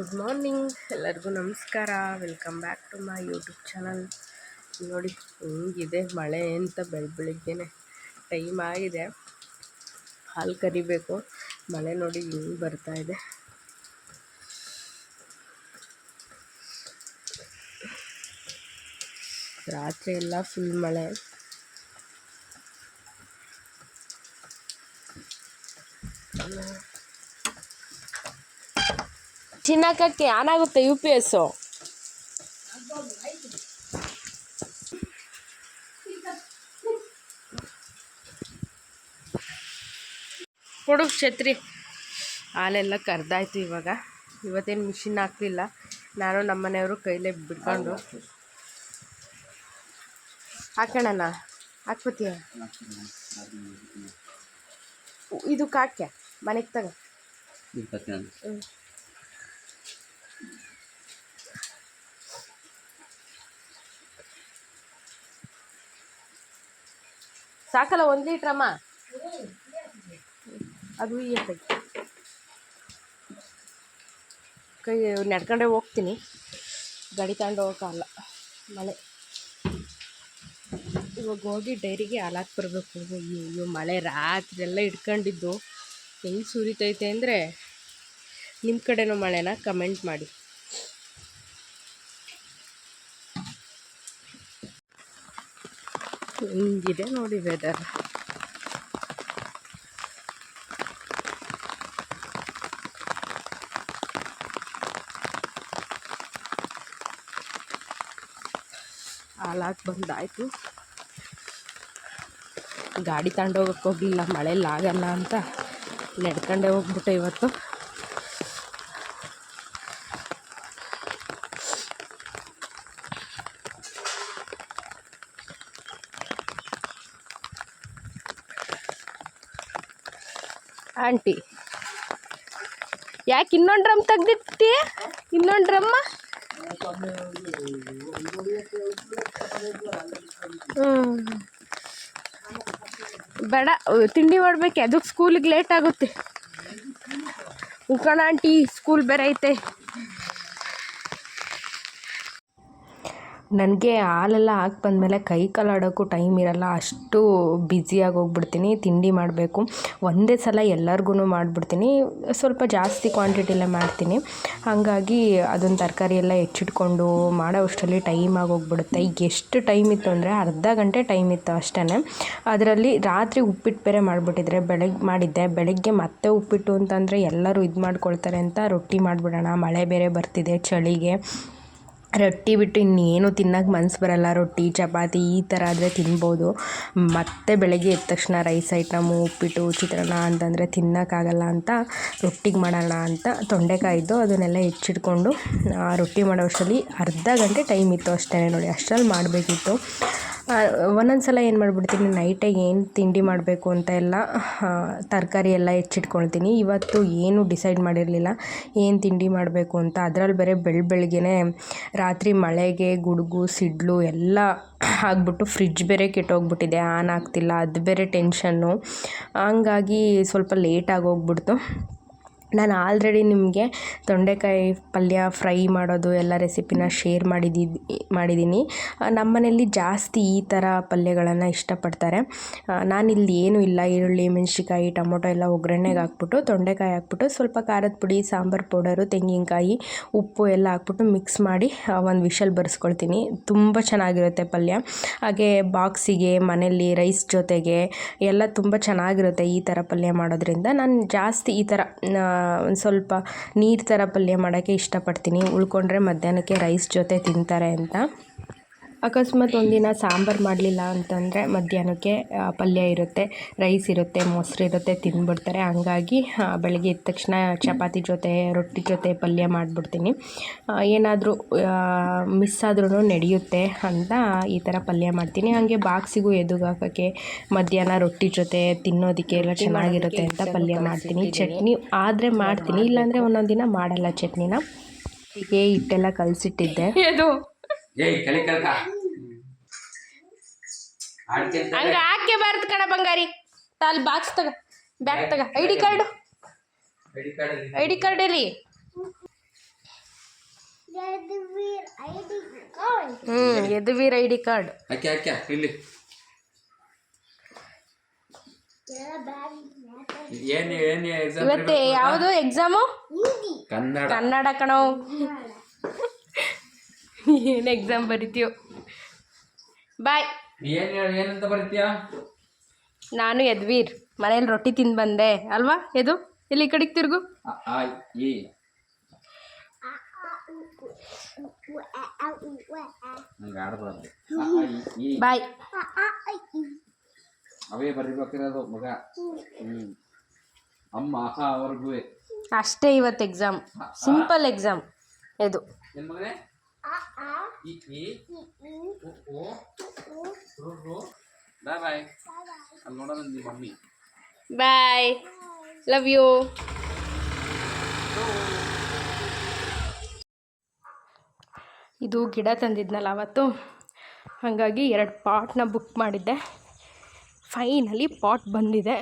Good morning, ಎಲ್ಲರಿಗೂ ನಮಸ್ಕಾರ. Welcome back to my YouTube channel. ನೋಡಿ, ಹಿಂಗಿದೆ ಮಳೆ ಅಂತ ಬೆಳ ಬೆಳಿಗ್ಗೆನೆ ಟೈಮ್ ಆಗಿದೆ. ಹಾಲು ಕರಿಬೇಕು. ಮಳೆ ನೋಡಿ ಹಿಂಗೆ ಬರ್ತಾ ಇದೆ. ರಾತ್ರಿ ಎಲ್ಲ ಫುಲ್ ಮಳೆ. ಚಿನ್ನಕ್ಕೆ ಆನ್ ಆಗುತ್ತೆ ಯು ಪಿ ಎಸ್ಸು ಕೊಡು ಛತ್ರಿ. ಹಾಲೆಲ್ಲ ಕರೆದಾಯ್ತು ಇವಾಗ. ಇವತ್ತೇನು ಮಿಷಿನ್ ಹಾಕ್ಲಿಲ್ಲ. ನಾನು ನಮ್ಮ ಮನೆಯವರು ಕೈಲೇ ಬಿಟ್ಕೊಂಡು. ಹಾಕೋಣ ಹಾಕ್ಬತ್ತೀಯ ಇದು ಕಾಕ್ಯ. ಮನೆಗೆ ತಗ. ಹ್ಞೂ ಸಾಕಲ್ಲ, ಒಂದು ಲೀಟ್ರಮ್ಮ ಅದು ಈ ಕೈ, ನಡ್ಕೊಂಡೆ ಹೋಗ್ತೀನಿ. ಗಾಡಿ ತಗೊಂಡು ಹೋಗೋಕ್ಕಲ್ಲ ಮಳೆ. ಇವಾಗ ಹೋಗಿ ಡೈರಿಗೆ ಹಾಲಾಕ್ ಬರಬೇಕು. ಅಯ್ಯೋ ಮಳೆ ರಾತ್ರಿ ಎಲ್ಲ ಇಟ್ಕೊಂಡಿದ್ದು ಹೆಂಗೆ ಸುರಿತೈತೆ ಅಂದರೆ ನಿಮ್ಮ ಕಡೆನೂ ಮಳೆನ ಕಮೆಂಟ್ ಮಾಡಿ. ಹಿಂಗಿದೆ ನೋಡಿ ವೆದರ್ ಹಾಳಾಗಿ ಬಂದಾಯಿತು. ಗಾಡಿ ತಗೊಂಡೋಗಕ್ಕೆ ಹೋಗಲಿಲ್ಲ ಮಳೆಯಲ್ಲಿ ಆಗಲ್ಲ ಅಂತ ನಡ್ಕೊಂಡೇ ಹೋಗ್ಬಿಟ್ಟೆ ಇವತ್ತು. ಆಂಟಿ. ಯಾಕೆ ಇನ್ನೊಂದು ಡ್ರಮ್ ತೆಗ್ದಿಟ್ಟಿ? ಇನ್ನೊಂದು ಡ್ರಮ್ಮ? ಬೇಡ, ತಿಂಡಿ ಮಾಡ್ಬೇಕು. ಅದಕ್ಕೆ ಸ್ಕೂಲಿಗೆ ಲೇಟ್ ಆಗುತ್ತೆ. ಉಂಕಣ ಆಂಟಿ ಸ್ಕೂಲ್ ಬೇರೆ ಐತೆ. ನನಗೆ ಹಾಲೆಲ್ಲ ಹಾಕಿ ಬಂದಮೇಲೆ ಕೈ ಕಾಲಾಡೋಕ್ಕೂ ಟೈಮ್ ಇರಲ್ಲ. ಅಷ್ಟು ಬ್ಯುಸಿಯಾಗಿ ಹೋಗ್ಬಿಡ್ತೀನಿ ತಿಂಡಿ ಮಾಡಬೇಕು. ಒಂದೇ ಸಲ ಎಲ್ಲರಿಗೂ ಮಾಡಿಬಿಡ್ತೀನಿ. ಸ್ವಲ್ಪ ಜಾಸ್ತಿ ಕ್ವಾಂಟಿಟಿಲೇ ಮಾಡ್ತೀನಿ. ಹಾಗಾಗಿ ಅದೊಂದು ತರಕಾರಿ ಎಲ್ಲ ಹೆಚ್ಚಿಟ್ಕೊಂಡು ಮಾಡೋ ಅಷ್ಟರಲ್ಲಿ ಟೈಮ್ ಹೋಗ್ಬಿಡುತ್ತೆ ಈಗ ಎಷ್ಟು ಟೈಮ್ ಇತ್ತು ಅಂದರೆ ಅರ್ಧ ಗಂಟೆ ಟೈಮ್ ಇತ್ತು ಅಷ್ಟೇ ಅದರಲ್ಲಿ ರಾತ್ರಿ ಉಪ್ಪಿಟ್ಟು ಬೇರೆ ಮಾಡಿಬಿಟ್ಟಿದ್ರೆ ಬೆಳಗ್ಗೆ ಮಾಡಿದ್ದೆ. ಬೆಳಗ್ಗೆ ಮತ್ತೆ ಉಪ್ಪಿಟ್ಟು ಅಂತಂದರೆ ಎಲ್ಲರೂ ಇದು ಮಾಡ್ಕೊಳ್ತಾರೆ ಅಂತ ರೊಟ್ಟಿ ಮಾಡಿಬಿಡೋಣ. ಮಳೆ ಬೇರೆ ಬರ್ತಿದೆ ಚಳಿಗೆ. ರೊಟ್ಟಿ ಬಿಟ್ಟು ಇನ್ನೇನು ತಿನ್ನೋಕೆ ಮನ್ಸು ಬರಲ್ಲ. ರೊಟ್ಟಿ, ಚಪಾತಿ ಈ ಥರ ಆದರೆ ತಿನ್ಬೋದು. ಮತ್ತೆ ಬೆಳಗ್ಗೆ ಎದ್ದ ತಕ್ಷಣ ರೈಸ್ ಐಟಮು, ಉಪ್ಪಿಟ್ಟು, ಚಿತ್ರಾನ್ನ ಅಂತಂದರೆ ತಿನ್ನೋಕ್ಕಾಗಲ್ಲ ಅಂತ ರೊಟ್ಟಿಗೆ ಮಾಡೋಣ ಅಂತ ತೊಂಡೆಕಾಯಿದ್ದು ಅದನ್ನೆಲ್ಲ ಹೆಚ್ಚಿಟ್ಕೊಂಡು ರೊಟ್ಟಿ ಮಾಡೋ ಅಷ್ಟರಲ್ಲಿ ಅರ್ಧ ಗಂಟೆ ಟೈಮ್ ಇತ್ತು ಅಷ್ಟೇ ನೋಡಿ. ಅಷ್ಟರಲ್ಲಿ ಮಾಡಬೇಕಿತ್ತು. ಒಂದೊಂದು ಸಲ ಏನು ಮಾಡಿಬಿಡ್ತೀನಿ ನೈಟಾಗಿ ಏನು ತಿಂಡಿ ಮಾಡಬೇಕು ಅಂತ ಎಲ್ಲ ತರಕಾರಿ ಎಲ್ಲ ಹೆಚ್ಚಿಟ್ಕೊಳ್ತೀನಿ. ಇವತ್ತು ಏನು ಡಿಸೈಡ್ ಮಾಡಿರಲಿಲ್ಲ, ಏನು ತಿಂಡಿ ಮಾಡಬೇಕು ಅಂತ. ಅದರಲ್ಲಿ ಬೇರೆ ಬೆಳ್ ಬೆಳಗ್ಗೆನೇ ರಾತ್ರಿ ಮಳೆಗೆ ಗುಡುಗು, ಸಿಡ್ಲು ಎಲ್ಲ ಆಗ್ಬಿಟ್ಟು ಫ್ರಿಜ್ ಬೇರೆ ಕೆಟ್ಟೋಗ್ಬಿಟ್ಟಿದೆ. ಆನ್ ಆಗ್ತಿಲ್ಲ, ಅದು ಬೇರೆ ಟೆನ್ಷನ್ನು ಹಂಗಾಗಿ ಸ್ವಲ್ಪ ಲೇಟಾಗಿ ಹೋಗ್ಬಿಡ್ತು. ನಾನು ಆಲ್ರೆಡಿ ನಿಮಗೆ ತೊಂಡೆಕಾಯಿ ಪಲ್ಯ ಫ್ರೈ ಮಾಡೋದು ಎಲ್ಲ ರೆಸಿಪಿನ ಶೇರ್ ಮಾಡಿದ್ದು ಮಾಡಿದ್ದೀನಿ. ಮನೆಯಲ್ಲಿ ಜಾಸ್ತಿ ಈ ಥರ ಪಲ್ಯಗಳನ್ನು ಇಷ್ಟಪಡ್ತಾರೆ. ನಾನಿಲ್ಲಿ ಏನೂ ಇಲ್ಲ. ಈರುಳ್ಳಿ ಮೆಣಸಿಕಾಯಿ ಟೊಮೊಟೊ ಎಲ್ಲ ಒಗ್ಗರಣೆಗೆ ಹಾಕ್ಬಿಟ್ಟು, ತೊಂಡೆಕಾಯಿ ಹಾಕ್ಬಿಟ್ಟು, ಸ್ವಲ್ಪ ಖಾರದ ಪುಡಿ, ಸಾಂಬಾರು ಪೌಡರು, ತೆಂಗಿನಕಾಯಿ, ಉಪ್ಪು ಎಲ್ಲ ಹಾಕ್ಬಿಟ್ಟು ಮಿಕ್ಸ್ ಮಾಡಿ ಒಂದು ವಿಷಲ್ ಬರ್ಸ್ಕೊಳ್ತೀನಿ. ತುಂಬ ಚೆನ್ನಾಗಿರುತ್ತೆ ಪಲ್ಯ. ಹಾಗೆ ಬಾಕ್ಸಿಗೆ ಮನೆಯಲ್ಲಿ ರೈಸ್ ಜೊತೆಗೆ ಎಲ್ಲ ತುಂಬ ಚೆನ್ನಾಗಿರುತ್ತೆ ಈ ಥರ ಪಲ್ಯ ಮಾಡೋದ್ರಿಂದ. ನಾನು ಜಾಸ್ತಿ ಈ ಥರ ಒಂದು ಸ್ವಲ್ಪ ನೀರು ಥರ ಪಲ್ಯ ಮಾಡೋಕ್ಕೆ ಇಷ್ಟಪಡ್ತೀನಿ. ಉಳ್ಕೊಂಡ್ರೆ ಮಧ್ಯಾಹ್ನಕ್ಕೆ ರೈಸ್ ಜೊತೆ ತಿಂತಾರೆ ಅಂತ. ಅಕಸ್ಮಾತ್ ಒಂದಿನ ಸಾಂಬಾರು ಮಾಡಲಿಲ್ಲ ಅಂತಂದರೆ ಮಧ್ಯಾಹ್ನಕ್ಕೆ ಪಲ್ಯ ಇರುತ್ತೆ ರೈಸ್ ಇರುತ್ತೆ ಮೊಸರು ಇರುತ್ತೆ ತಿಂದ್ಬಿಡ್ತಾರೆ ಹಂಗಾಗಿ ಬೆಳಗ್ಗೆ ಎದ್ದ ತಕ್ಷಣ ಚಪಾತಿ ಜೊತೆ ರೊಟ್ಟಿ ಜೊತೆ ಪಲ್ಯ ಮಾಡಿಬಿಡ್ತೀನಿ. ಏನಾದರೂ ಮಿಸ್ ಆದ್ರೂ ನಡೆಯುತ್ತೆ ಅಂತ ಈ ಥರ ಪಲ್ಯ ಮಾಡ್ತೀನಿ. ಹಾಗೆ ಬಾಕ್ಸಿಗೂ ಎದುಗಾಕೋಕ್ಕೆ ಮಧ್ಯಾಹ್ನ ರೊಟ್ಟಿ ಜೊತೆ ತಿನ್ನೋದಕ್ಕೆ ಎಲ್ಲ ಚೆನ್ನಾಗಿರುತ್ತೆ ಅಂತ ಪಲ್ಯ ಮಾಡ್ತೀನಿ. ಚಟ್ನಿ ಆದರೆ ಮಾಡ್ತೀನಿ. ಇಲ್ಲಾಂದರೆ ಒಂದೊಂದು ದಿನ ಮಾಡಲ್ಲ ಚಟ್ನಿನ. ಹೀಗೆ ಹಿಟ್ಟೆಲ್ಲ ಕಲಸಿಟ್ಟಿದ್ದೆ. ಏಯ್ ಕಲಿ ಕಲ್ಕ. ಹಂಗ ಹಾಕಿ ಬಾರ್ದು ಕಣ ಬಂಗಾರಿ. ಅಲ್ಲಿ ಬಾಕ್ಸ್ ತಗ ಬ್ಯಾಗ್ ತಗ. I D card. ID card I D card ಇರಿ ಯದುವೀರ್ ಐ ಡಿ ಕಾರ್ಡ್. ಅಕ್ಕೆ ಅಕ್ಕೆ ಇಲ್ಲಿ ಎಲ್ಲ ಬ್ಯಾಗ್ ಏನು ಏನು ಎಕ್ಸಾಮ್ ಯಾವುದು ಎಕ್ಸಾಮು ಕನ್ನಡ. ಕನ್ನಡ ಕಣೋ. ಏನು ಎಕ್ಸಾಮ್ ಬರಿತೀಯೋ? ಬಾಯ್ ಏನು ಹೇಳಿ ಏನಂತ ಬರಿತೀಯ? ನಾನು ಯದ್ವೀರ್ ಮನೇಲಿ ರೊಟ್ಟಿ ತಿಂದು ಬಂದೆ. ಅಲ್ವಾ ಎದು ಇಲ್ಲಿ ಈ ಕಡೆಗೆ ತಿರುಗು? ಬಾಯ್ ಅವೇ ಬರಿಬೇಕಿರೋದು ಮಗ. ಅಮ್ಮ ಅವ್ರಿಗೂ ಅಷ್ಟೇ ಇವತ್ತು ಎಕ್ಸಾಮ್ ಸಿಂಪಲ್ ಎಕ್ಸಾಮ್ ಇದು ಏನು u ಈ ಈ ಉ, ಉ, ರು, bye ಬಾಯ್ ಬಾಯ್ ಅಲ್ಲಿ ನೋಡೋಣ ನಿಮ್ಮ ಮಮ್ಮಿ bye. ಲವ್ ಯು ಇದು ಗಿಡ ತಂದಿದ್ನಲ್ಲ ಅವತ್ತು. ಹಾಗಾಗಿ ಎರಡು ಪಾಟ್ನ ಬುಕ್ ಮಾಡಿದ್ದೆ. ಫೈನಲಿ ಪಾಟ್ ಬಂದಿದೆ.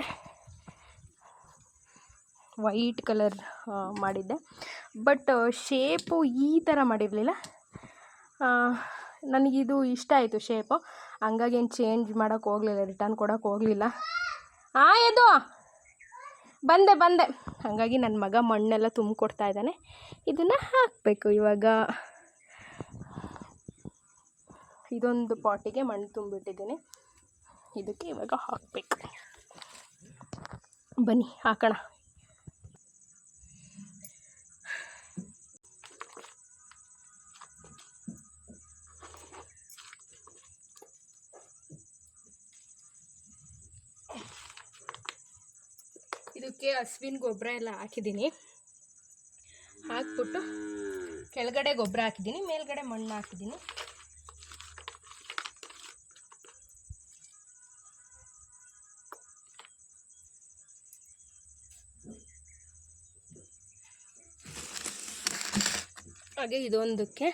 ವೈಟ್ ಕಲರ್ ಮಾಡಿದ್ದೆ. ಬಟ್ ಶೇಪು ಈ ಥರ ಮಾಡಿರಲಿಲ್ಲ. ನನಗಿದು ಇಷ್ಟ ಆಯಿತು ಶೇಪು ಹಂಗಾಗಿ ಏನು ಚೇಂಜ್ ಮಾಡೋಕೆ ಹೋಗಲಿಲ್ಲ ರಿಟರ್ನ್ ಕೊಡೋಕ್ಕೆ ಹೋಗಲಿಲ್ಲ. ಆ ಎದು ಬಂದೆ ಬಂದೆ. ಹಾಗಾಗಿ ನನ್ನ ಮಗ ಮಣ್ಣೆಲ್ಲ ತುಂಬಿಕೊಡ್ತಾ ಇದ್ದಾನೆ. ಇದನ್ನು ಹಾಕಬೇಕು ಇವಾಗ. ಇದೊಂದು ಪಾಟಿಗೆ ಮಣ್ಣು ತುಂಬಿಟ್ಟಿದ್ದೀನಿ ಇದಕ್ಕೆ ಇವಾಗ ಹಾಕಬೇಕು. ಬನ್ನಿ, ಹಾಕೋಣ. ಇದಕ್ಕೆ ಹಸುವಿನ ಗೊಬ್ಬರ ಎಲ್ಲ ಹಾಕಿದ್ದೀನಿ. ಹಾಕ್ಬಿಟ್ಟು ಕೆಳಗಡೆ ಗೊಬ್ಬರ ಹಾಕಿದ್ದೀನಿ, ಮೇಲ್ಗಡೆ ಮಣ್ಣು ಹಾಕಿದ್ದೀನಿ. ಹಾಗೆ ಇದೊಂದಕ್ಕೆ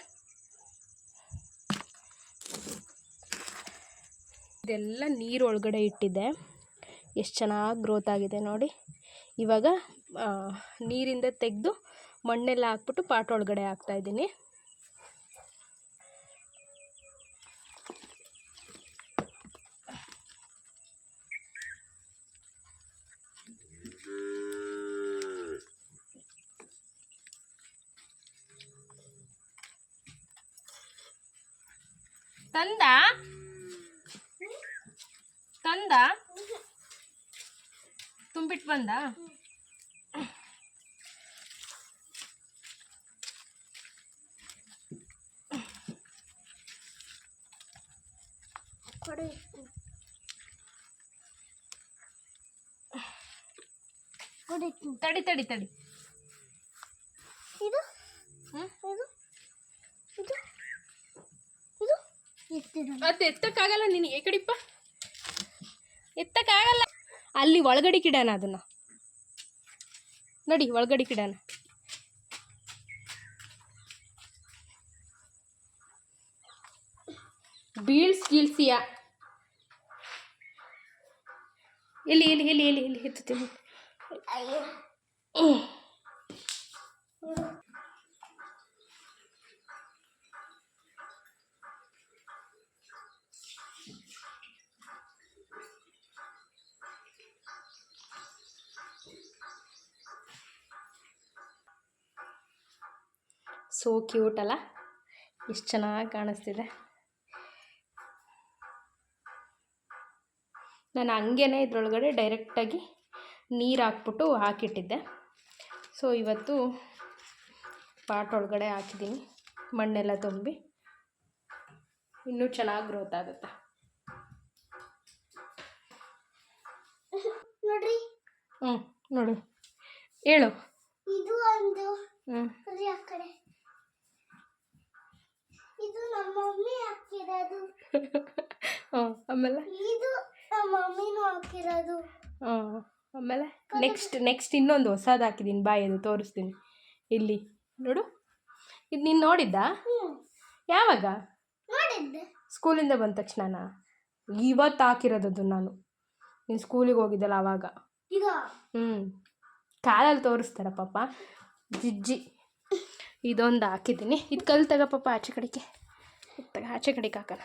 ಇದೆಲ್ಲ ನೀರು ಒಳಗಡೆ ಇಟ್ಟಿದ್ದೆ. ಎಷ್ಟು ಚೆನ್ನಾಗಿ ಗ್ರೋತ್ ಆಗಿದೆ ನೋಡಿ. ಇವಾಗ ನೀರಿಂದ ತೆಗೆದು ಮಣ್ಣೆಲ್ಲ ಹಾಕ್ಬಿಟ್ಟು ಪಾಟ್ ಒಳಗಡೆ ಹಾಕ್ತಾಯಿದ್ದೀನಿ ತಂದ? ತಂದ? ತುಂಬಿಟ್ಟು ಬಂದ ಕೊಡಿ ಕೊಡಿ ತಡಿ ತಡಿ ತಡಿ ಇದು ಹ್ಮ್? ಇದು ಇದು ಇದು ಎತ್ತಿದ ಅದು ಎತ್ತಕ್ಕಾಗಲ್ಲ ನಿನಗೆ ಕಡಿಪ್ಪ ಎತ್ತಕ್ಕಾಗಲ್ಲ ಅಲ್ಲಿ ಒಳಗಡೆ ಕಿಡಾನ ಅದನ್ನ ನೋಡಿ ಒಳಗಡೆ ಕಿಡಾನ ಬೀಳ್ಸ್ ಗೀಳ್ಸಿಯ ಎಲ್ಲಿ ಎಲ್ಲಿ ಎಲ್ಲಿ ಎಲ್ಲಿ ಎಲ್ಲಿ ಎತ್ತುತ್ತೀನಿ ಸೋ ಕ್ಯೂಟ್ ಅಲ್ಲ? ಎಷ್ಟು ಚೆನ್ನಾಗಿ ಕಾಣಿಸ್ತಿದೆ. ನಾನು ಹಂಗೇನೆ ಇದ್ರೊಳಗಡೆ ಡೈರೆಕ್ಟಾಗಿ ನೀರು ಹಾಕ್ಬಿಟ್ಟು ಹಾಕಿಟ್ಟಿದ್ದೆ. ಸೊ ಇವತ್ತು ಪಾಟ್ ಒಳಗಡೆ ಹಾಕಿದ್ದೀನಿ ಮಣ್ಣೆಲ್ಲ ತುಂಬಿ. ಇನ್ನೂ ಚೆನ್ನಾಗಿ ಗ್ರೋತ್ ಆಗುತ್ತೆ. ನೋಡ್ರಿ. ಹ್ಞೂ ನೋಡು. ಹೇಳು. ಇದು ಒಂದು ಹ್ಞೂ ಆ ಕಡೆ? ಮಮ್ಮಿ ಹಾಕಿರೋದು. ಹ್ಞೂ ಆಮೇಲೆ? ಇದು ನಮ್ಮ ಮಮ್ಮಿನೂ ಹಾಕಿರೋದು. ಹಾಂ ಆಮೇಲೆ? ನೆಕ್ಸ್ಟ್ ನೆಕ್ಸ್ಟ್ ಇನ್ನೊಂದು ಹೊಸದು ಹಾಕಿದ್ದೀನಿ ಬಾಯ್ ಅದು ತೋರಿಸ್ತೀನಿ. ಇಲ್ಲಿ ನೋಡು. ಇದು ನೀನು ನೋಡಿದ್ದಾ? ಯಾವಾಗ? ನೋಡಿದ್ದೆ. ಸ್ಕೂಲಿಂದ ಬಂದ ತಕ್ಷಣ ಇವತ್ತು ಹಾಕಿರೋದದು ನಾನು. ನೀನು ಸ್ಕೂಲಿಗೆ ಹೋಗಿದ್ದಲ್ಲ ಆವಾಗ ಇದು ಹ್ಞೂ ಕಾಲಲ್ಲಿ ತೋರಿಸ್ತಾರ ಪಾಪ. ಜಿಜ್ಜಿ. ಇದೊಂದು ಹಾಕಿದ್ದೀನಿ. ಇದು ಕಲ್ ಪಾಪ ಆಚೆ ಕಡೆಗೆ. ಇದ್ ತಗ ಆಚೆ ಕಡೆಗೆ ಹಾಕೋಣ.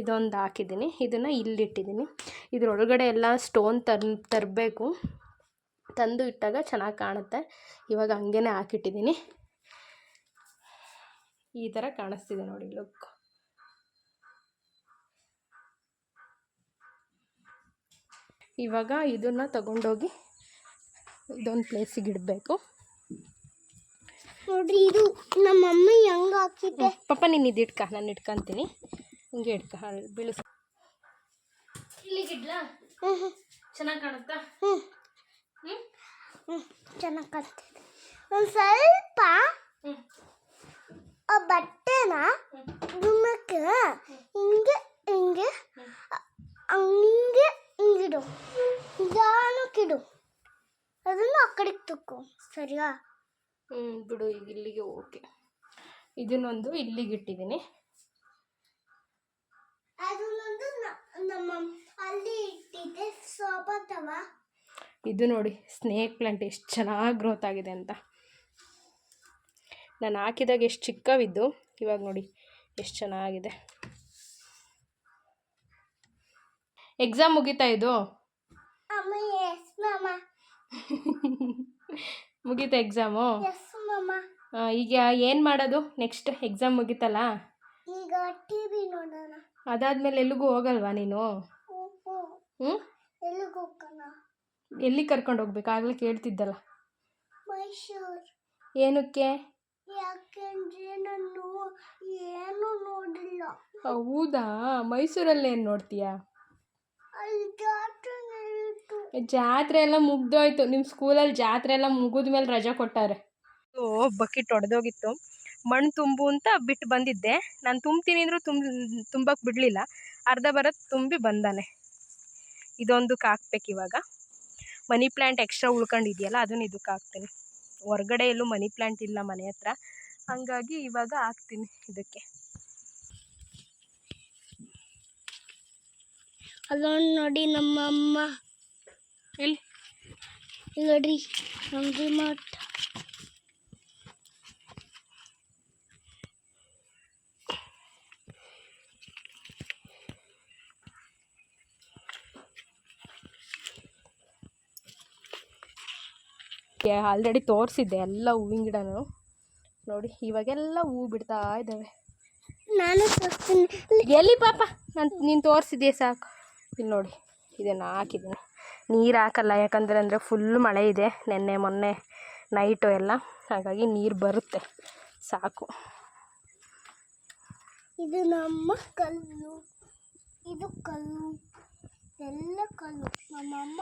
ಇದೊಂದು ಹಾಕಿದ್ದೀನಿ. ಇದನ್ನು ಇಲ್ಲಿಟ್ಟಿದ್ದೀನಿ. ಇದರೊಳಗಡೆ ಎಲ್ಲ ಸ್ಟೋನ್ ತರ್, ತರಬೇಕು. ತಂದು ಇಟ್ಟಾಗ ಚೆನ್ನಾಗಿ ಕಾಣುತ್ತೆ. ಇವಾಗ ಹಂಗೇ ಹಾಕಿಟ್ಟಿದ್ದೀನಿ. ಈ ಥರ ಕಾಣಿಸ್ತಿದೆ ನೋಡಿ ಲುಕ್ ಇವಾಗ ಇದನ್ನು ತಗೊಂಡೋಗಿ ಇದೊಂದು ಪ್ಲೇಸಿಗೆ ಇಡಬೇಕು. ನೋಡ್ರಿ ಇದು ನಮ್ಮ ಮಮ್ಮಿ ಹೆಂಗೆ ಹಾಕಿದ್ದೆ. ಪಪ್ಪ ನೀನು ಇದು ಇಟ್ಕ ನಾನು ಇಟ್ಕೊಂತೀನಿ. ಹಿಂಗೆ ಇಟ್ಕ ಬೀಳಿಸ್ ಇಲ್ಲಿಗಿಡ್ಲಾ ಚೆನ್ನಾಗಿ ಕಾಣುತ್ತಾ? ಹ್ಮ್. ಹ್ಞೂ ಹ್ಮ್ ಚೆನ್ನಾಗಿ ಕಾಣ್ತಿದೆ. ಒಂದು ಸ್ವಲ್ಪ ಆ ಬಟ್ಟೆನ ಗುಮ್ಮಕ್ಕೆ ಹಿಂಗೆ ಹಿಂಗೆ ಹಂಗೆ ಹಿಂಗಿಡು. ನಿಧಾನಕ್ಕಿಡು ಅದನ್ನು ಆ ಕಡೆಗೆ ತುಕ್ಕು ಸರಿಯಾ? ಬಿಡು ಈಗ ಇಲ್ಲಿಗೆ ಓಕೆ ಇದನ್ನೊಂದು ಇಲ್ಲಿಗೆ ಇಟ್ಟಿದ್ದೀನಿ. ಇದು ನೋಡಿ ಸ್ನೇಕ್ ಪ್ಲಾಂಟ್ ಎಷ್ಟು ಚೆನ್ನಾಗಿ ಗ್ರೋತ್ ಆಗಿದೆ ಅಂತ. ನಾನು ಹಾಕಿದಾಗ ಎಷ್ಟು ಚಿಕ್ಕವಿದ್ದು ಇವಾಗ ನೋಡಿ ಎಷ್ಟು ಚೆನ್ನಾಗಿದೆ. ಎಕ್ಸಾಮ್ ಮುಗೀತಾ ಇದು? ಮುಗೀತಾ ಎಕ್ಸಾಮು ಎಸ್ ಈಗ ಏನು ಮಾಡೋದು? ನೆಕ್ಸ್ಟ್ ಎಕ್ಸಾಮ್ ಮುಗೀತಲ್ಲ? ಈಗ ಟಿವಿ ನೋಡೋಣ. ಅದಾದಮೇಲೆ ಎಲ್ಲಿಗೂ ಹೋಗಲ್ವಾ ನೀನು? ಹ್ಞೂ ಎಲ್ಲಿಗೆ ಹೋಗೋಣ? ಎಲ್ಲಿ ಕರ್ಕೊಂಡು ಹೋಗ್ಬೇಕು? ಆಗಲೇ ಕೇಳ್ತಿದ್ದಲ್ಲ. ಮೈಸೂರು. ಏನಕ್ಕೆ? ಯಾಕೆಂದ್ರೆ ನಾನು ಏನು ನೋಡಿಲ್ಲ. ಹೌದಾ? ಮೈಸೂರಲ್ಲಿ ಏನು ನೋಡ್ತೀಯಾ? ಅಲ್ಲಿ ಜಾತ್ರೆ ನಡೀತು ಜಾತ್ರೆ ಎಲ್ಲ ಮುಗ್ದೋಯ್ತು. ನಿಮ್ಮ ಸ್ಕೂಲಲ್ಲಿ ಜಾತ್ರೆ ಎಲ್ಲ ಮುಗಿದ ಮೇಲೆ ರಜಾ ಕೊಟ್ಟಾರೆ. ಓ ಬಕೆಟ್ ಒಡೆದೋಗಿತ್ತು. ಮಣ್ಣು ತುಂಬು ಅಂತ ಬಿಟ್ಟು ಬಂದಿದ್ದೆ. ನಾನು ತುಂಬ್ತೀನಿ ಅಂದರೂ ತುಂಬ ತುಂಬಕ್ಕೆ ಬಿಡಲಿಲ್ಲ. ಅರ್ಧ ಬರೋದು ತುಂಬಿ ಬಂದಾನೆ. ಇದೊಂದಕ್ಕೆ ಹಾಕ್ಬೇಕು ಇವಾಗ. ಮನಿ ಪ್ಲ್ಯಾಂಟ್ ಎಕ್ಸ್ಟ್ರಾ ಉಳ್ಕೊಂಡಿದೆಯಲ್ಲ ಅದನ್ನು ಇದಕ್ಕೆ ಹಾಕ್ತೀನಿ. ಹೊರ್ಗಡೆ ಎಲ್ಲೂ ಮನಿ ಪ್ಲ್ಯಾಂಟ್ ಇಲ್ಲ ಮನೆ ಹತ್ರ. ಹಂಗಾಗಿ ಇವಾಗ ಹಾಕ್ತೀನಿ ಇದಕ್ಕೆ. ಅಲ್ಲೊಂದು ನೋಡಿ ನಮ್ಮ ಅಮ್ಮ ಇಲ್ಲಿ. ಇಲ್ಲಿ ನೋಡ್ರಿ ಅಂಗಡಿ ಆಲ್ರೆಡಿ ತೋರಿಸಿದ್ದೆ ಎಲ್ಲ ಹೂವಿನ ಗಿಡನೂ. ನೋಡಿ ಇವಾಗೆಲ್ಲ ಹೂ ಬಿಡ್ತಾ ಇದ್ದಾವೆ ನಾನು ತೋರಿಸ್ತೀನಿ. ಎಲ್ಲಿ ಪಾಪ? ನಾನು ನೀನು ತೋರಿಸಿದ್ದೆ ಸಾಕು. ಇಲ್ಲಿ ನೋಡಿ ಇದನ್ನು ಹಾಕಿದ್ದೀನಿ. ನೀರು ಹಾಕಲ್ಲ, ಯಾಕಂದರೆ ಅಂದರೆ ಫುಲ್ ಮಳೆ ಇದೆ ನೆನ್ನೆ, ಮೊನ್ನೆ ನೈಟು ಎಲ್ಲ. ಹಾಗಾಗಿ ನೀರು ಬರುತ್ತೆ, ಸಾಕು. ಇದು ನಮ್ಮ ಕಲ್ಲು, ಇದು ಕಲ್ಲು, ಎಲ್ಲ ಕಲ್ಲು. ನಮ್ಮಮ್ಮ